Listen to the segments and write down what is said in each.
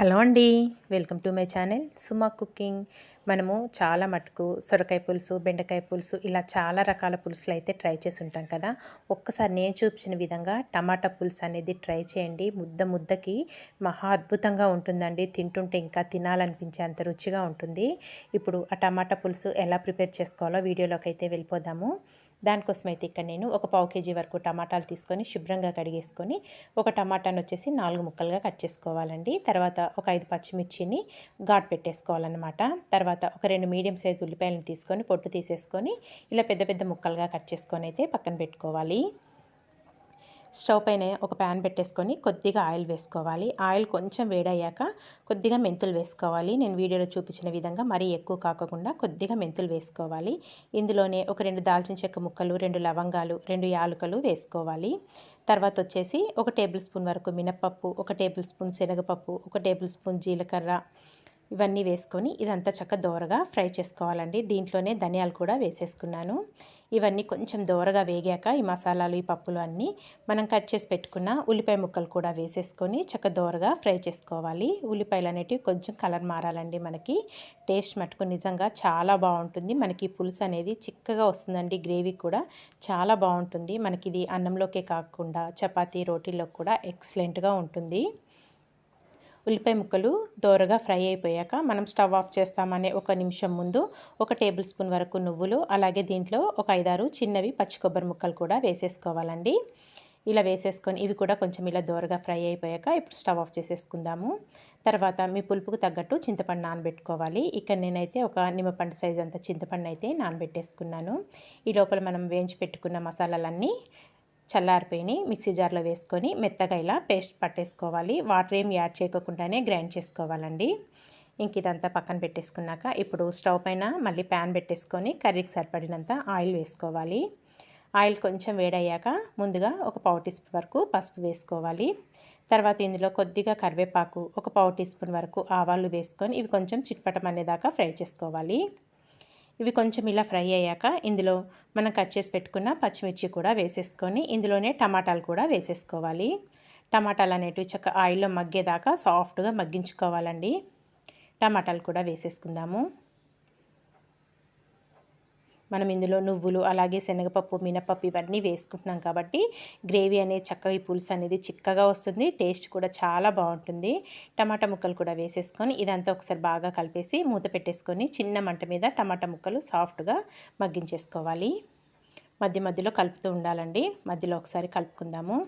Hello అండి welcome to my channel Suma cooking. మనము చాలా మటుకు సొరకాయ పులుసు బెండకాయ పులుసు ఇలా చాలా రకాల పులుసులు అయితే ట్రై చేసి ఉంటాం కదా. ఒక్కసారి నేను చూపించిన విధంగా టమాటా పులుసు అనేది ట్రై చేయండి. ముద్ద ముద్దకి మహా అద్భుతంగా ఉంటుందండి. తింటుంటే ఇంకా తినాలనిపించే అంత రుచిగా ఉంటుంది. ఇప్పుడు ఆ టమాటా పులుసు ఎలా ప్రిపేర్ చేసుకోవాలో వీడియోలోకి అయితే వెళ్ళిపోదాము. దానికోసం అయితే ఇక్కడ నేను ఒక పావు కేజీ వరకు టమాటాలు తీసుకొని శుభ్రంగా కడిగేసుకొని ఒక టమాటాను వచ్చేసి నాలుగు ముక్కలుగా కట్ చేసుకోవాలండి. తర్వాత ఒక ఐదు పచ్చిమిర్చిని ఘాట్ పెట్టేసుకోవాలన్నమాట. తర్వాత తర్వాత ఒక రెండు మీడియం సైజ్ ఉల్లిపాయలను తీసుకొని పొట్టు తీసేసుకొని ఇలా పెద్ద పెద్ద ముక్కలుగా కట్ చేసుకొని అయితే పక్కన పెట్టుకోవాలి. స్టవ్ పైన ఒక ప్యాన్ పెట్టేసుకొని కొద్దిగా ఆయిల్ వేసుకోవాలి. ఆయిల్ కొంచెం వేడయ్యాక కొద్దిగా మెంతులు వేసుకోవాలి. నేను వీడియోలో చూపించిన విధంగా మరీ ఎక్కువ కాకుండా కొద్దిగా మెంతులు వేసుకోవాలి. ఇందులోనే ఒక రెండు దాల్చిన చెక్క ముక్కలు రెండు లవంగాలు రెండు యాలుకలు వేసుకోవాలి. తర్వాత వచ్చేసి ఒక టేబుల్ స్పూన్ వరకు మినప్పప్పు ఒక టేబుల్ స్పూన్ శనగపప్పు ఒక టేబుల్ స్పూన్ జీలకర్ర ఇవన్నీ వేసుకొని ఇదంతా చక్క దోరగా ఫ్రై చేసుకోవాలండి. దీంట్లోనే ధనియాలు కూడా వేసేసుకున్నాను. ఇవన్నీ కొంచెం దోరగా వేగాక ఈ మసాలాలు ఈ పప్పులు అన్నీ మనం కట్ చేసి పెట్టుకున్న ఉల్లిపాయ ముక్కలు కూడా వేసేసుకొని చక్క దోరగా ఫ్రై చేసుకోవాలి. ఉల్లిపాయలు అనేటివి కొంచెం కలర్ మారాలండి మనకి. టేస్ట్ మటుకు నిజంగా చాలా బాగుంటుంది. మనకి పులుసు అనేది చిక్కగా వస్తుందండి. గ్రేవీ కూడా చాలా బాగుంటుంది. మనకి ఇది అన్నంలోకే కాకుండా చపాతీ రోటీల్లో కూడా ఎక్సలెంట్గా ఉంటుంది. ఉల్లిపాయ ముక్కలు దోరగా ఫ్రై అయిపోయాక మనం స్టవ్ ఆఫ్ చేస్తామనే ఒక నిమిషం ముందు ఒక టేబుల్ స్పూన్ వరకు నువ్వులు అలాగే దీంట్లో ఒక ఐదారు చిన్నవి పచ్చి కొబ్బరి ముక్కలు కూడా వేసేసుకోవాలండి. ఇలా వేసేసుకొని ఇవి కూడా కొంచెం ఇలా దోరగా ఫ్రై అయిపోయాక ఇప్పుడు స్టవ్ ఆఫ్ చేసేసుకుందాము. తర్వాత మీ పులుపుకు తగ్గట్టు చింతపండు నానబెట్టుకోవాలి. ఇక్కడ నేనైతే ఒక నిమ్మపండు సైజ్ అంత చింతపండు అయితే నానబెట్టేసుకున్నాను. ఈ లోపల మనం వేయించి పెట్టుకున్న మసాలాలన్నీ చల్లారిపోయి మిక్సీ జార్లో వేసుకొని మెత్తగా ఇలా పేస్ట్ పట్టేసుకోవాలి. వాటర్ ఏం యాడ్ చేయకుండానే గ్రైండ్ చేసుకోవాలండి. ఇంక ఇదంతా పక్కన పెట్టేసుకున్నాక ఇప్పుడు స్టవ్ పైన మళ్ళీ ప్యాన్ పెట్టేసుకొని కర్రీకి సరిపడినంత ఆయిల్ వేసుకోవాలి. ఆయిల్ కొంచెం వేడయ్యాక ముందుగా ఒక పావు టీ స్పూన్ వరకు పసుపు వేసుకోవాలి. తర్వాత ఇందులో కొద్దిగా కరివేపాకు ఒక పావు టీ స్పూన్ వరకు ఆవాలు వేసుకొని ఇవి కొంచెం చిట్పటం అనేదాకా ఫ్రై చేసుకోవాలి. ఇవి కొంచెం ఇలా ఫ్రై అయ్యాక ఇందులో మనం కట్ చేసి పెట్టుకున్న పచ్చిమిర్చి కూడా వేసేసుకొని ఇందులోనే టమాటాలు కూడా వేసేసుకోవాలి. టమాటాలు అనేటివి చక్క ఆయిల్లో మగ్గేదాకా సాఫ్ట్గా మగ్గించుకోవాలండి. టమాటాలు కూడా వేసేసుకుందాము. మనం ఇందులో నువ్వులు అలాగే శనగపప్పు మినపప్పు ఇవన్నీ వేసుకుంటున్నాం కాబట్టి గ్రేవీ అనేది చక్కగా ఈ పులుసు అనేది చిక్కగా వస్తుంది టేస్ట్ కూడా చాలా బాగుంటుంది. టమాటా ముక్కలు కూడా వేసేసుకొని ఇదంతా ఒకసారి బాగా కలిపేసి మూత పెట్టేసుకొని చిన్న మంట మీద టమాటా ముక్కలు సాఫ్ట్గా మగ్గించేసుకోవాలి. మధ్య మధ్యలో కలుపుతూ ఉండాలండి. మధ్యలో ఒకసారి కలుపుకుందాము.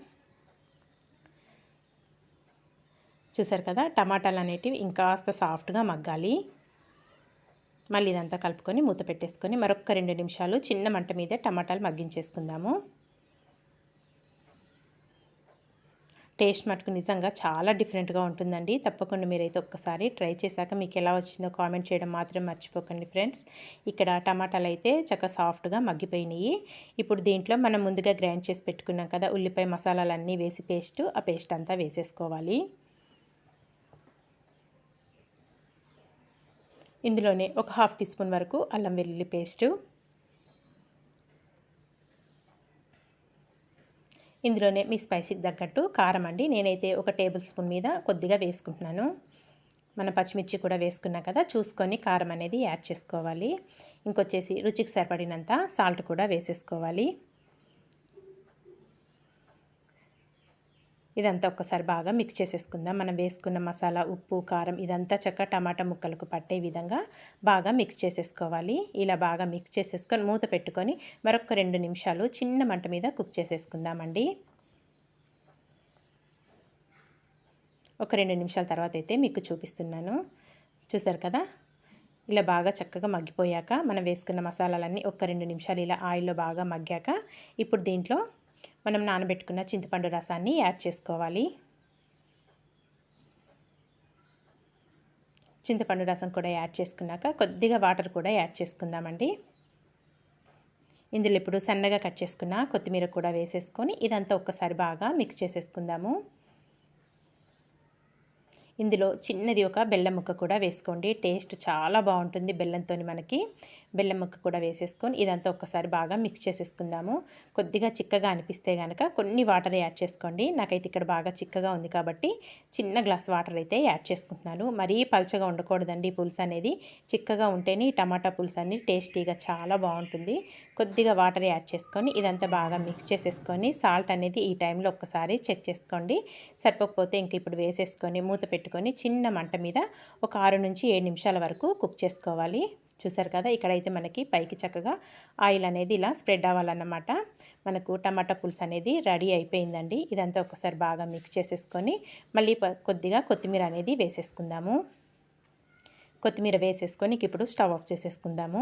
చూసారు కదా టమాటాలు అనేటివి ఇంకాస్త సాఫ్ట్గా మగ్గాలి. మళ్ళీ ఇదంతా కలుపుకొని మూత పెట్టేసుకొని మరొక రెండు నిమిషాలు చిన్న మంట మీద టమాటాలు మగ్గించేసుకుందాము. టేస్ట్ మటుకు నిజంగా చాలా డిఫరెంట్గా ఉంటుందండి. తప్పకుండా మీరైతే ఒక్కసారి ట్రై చేశాక మీకు ఎలా వచ్చిందో కామెంట్ చేయడం మాత్రం మర్చిపోకండి ఫ్రెండ్స్. ఇక్కడ టమాటాలు అయితే చక్కగా సాఫ్ట్గా మగ్గిపోయినాయి. ఇప్పుడు దీంట్లో మనం ముందుగా గ్రైండ్ చేసి పెట్టుకున్నాం కదా ఉల్లిపాయ మసాలాలన్నీ వేసి పేస్ట్ ఆ పేస్ట్ అంతా వేసేసుకోవాలి. ఇందులోనే ఒక హాఫ్ టీ స్పూన్ వరకు అల్లం వెల్లుల్లి పేస్టు. ఇందులోనే మీ స్పైసీకి తగ్గట్టు కారం అండి. నేనైతే ఒక టేబుల్ స్పూన్ మీద కొద్దిగా వేసుకుంటున్నాను. మన పచ్చిమిర్చి కూడా వేసుకున్నాం కదా చూసుకొని కారం అనేది యాడ్ చేసుకోవాలి. ఇంకొచ్చేసి రుచికి సరిపడినంత సాల్ట్ కూడా వేసేసుకోవాలి. ఇదంతా ఒక్కసారి బాగా మిక్స్ చేసేసుకుందాం. మనం వేసుకున్న మసాలా ఉప్పు కారం ఇదంతా చక్క టమాటా ముక్కలకు పట్టే విధంగా బాగా మిక్స్ చేసేసుకోవాలి. ఇలా బాగా మిక్స్ చేసేసుకొని మూత పెట్టుకొని మరొక రెండు నిమిషాలు చిన్న మంట మీద కుక్ చేసేసుకుందామండి. ఒక రెండు నిమిషాల తర్వాత అయితే మీకు చూపిస్తున్నాను. చూసారు కదా? ఇలా బాగా చక్కగా మగ్గిపోయాక మనం వేసుకున్న మసాలాలన్నీ ఒక రెండు నిమిషాలు ఇలా ఆయిల్లో బాగా మగ్గాక ఇప్పుడు దీంట్లో మనం నానబెట్టుకున్న చింతపండు రసాన్ని యాడ్ చేసుకోవాలి. చింతపండు రసం కూడా యాడ్ చేసుకున్నాక కొద్దిగా వాటర్ కూడా యాడ్ చేసుకుందామండి. ఇందులో ఇప్పుడు సన్నగా కట్ చేసుకున్న కొత్తిమీర కూడా వేసేసుకొని ఇదంతా ఒక్కసారి బాగా మిక్స్ చేసేసుకుందాము. ఇందులో చిన్నది ఒక బెల్లం ముక్క కూడా వేసుకోండి. టేస్ట్ చాలా బాగుంటుంది బెల్లంతో మనకి. బెల్లం ముక్క కూడా వేసేసుకొని ఇదంతా ఒక్కసారి బాగా మిక్స్ చేసేసుకుందాము. కొద్దిగా చిక్కగా అనిపిస్తే కనుక కొన్ని వాటర్ యాడ్ చేసుకోండి. నాకైతే ఇక్కడ బాగా చిక్కగా ఉంది కాబట్టి చిన్న గ్లాస్ వాటర్ అయితే యాడ్ చేసుకుంటున్నాను. మరీ పలుచగా ఉండకూడదండి పులుసు అనేది. చిక్కగా ఉంటేనే ఈ టమాటా పులుసు అనేది టేస్టీగా చాలా బాగుంటుంది. కొద్దిగా వాటర్ యాడ్ చేసుకొని ఇదంతా బాగా మిక్స్ చేసేసుకొని సాల్ట్ అనేది ఈ టైంలో ఒక్కసారి చెక్ చేసుకోండి. సరిపోకపోతే ఇంక ఇప్పుడు వేసేసుకొని మూత పెట్టుకొని చిన్న మంట మీద ఒక ఆరు నుంచి ఏడు నిమిషాల వరకు కుక్ చేసుకోవాలి. చూసారు కదా ఇక్కడైతే మనకి పైకి చక్కగా ఆయిల్ అనేది ఇలా స్ప్రెడ్ అవ్వాలన్నమాట. మనకు టమాటా పులుసు అనేది రెడీ అయిపోయిందండి. ఇదంతా ఒకసారి బాగా మిక్స్ చేసేసుకొని మళ్ళీ కొద్దిగా కొత్తిమీర అనేది వేసేసుకుందాము. కొత్తిమీర వేసేసుకొని ఇప్పుడు స్టవ్ ఆఫ్ చేసేసుకుందాము.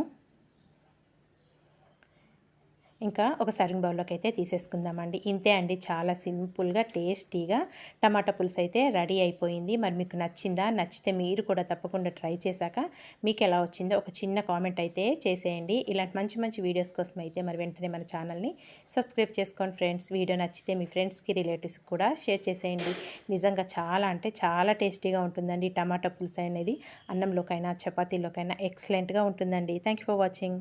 ఇంకా ఒక సర్వింగ్ బౌల్లోకి అయితే తీసేసుకుందామండి. ఇంతే అండి చాలా సింపుల్గా టేస్టీగా టమాటా పులుసు అయితే రెడీ అయిపోయింది. మరి మీకు నచ్చిందా నచ్చితే మీరు కూడా తప్పకుండా ట్రై చేశాక మీకు ఎలా వచ్చిందో ఒక చిన్న కామెంట్ అయితే చేసేయండి. ఇలాంటి మంచి మంచి వీడియోస్ కోసం అయితే మరి వెంటనే మన ఛానల్ని సబ్స్క్రైబ్ చేసుకోండి ఫ్రెండ్స్. వీడియో నచ్చితే మీ ఫ్రెండ్స్కి రిలేటివ్స్కి కూడా షేర్ చేసేయండి. నిజంగా చాలా అంటే చాలా టేస్టీగా ఉంటుందండి టమాటా పులుసు అనేది. అన్నంలోకైనా చపాతీలోకైనా ఎక్సలెంట్గా ఉంటుందండి. Thank for watching.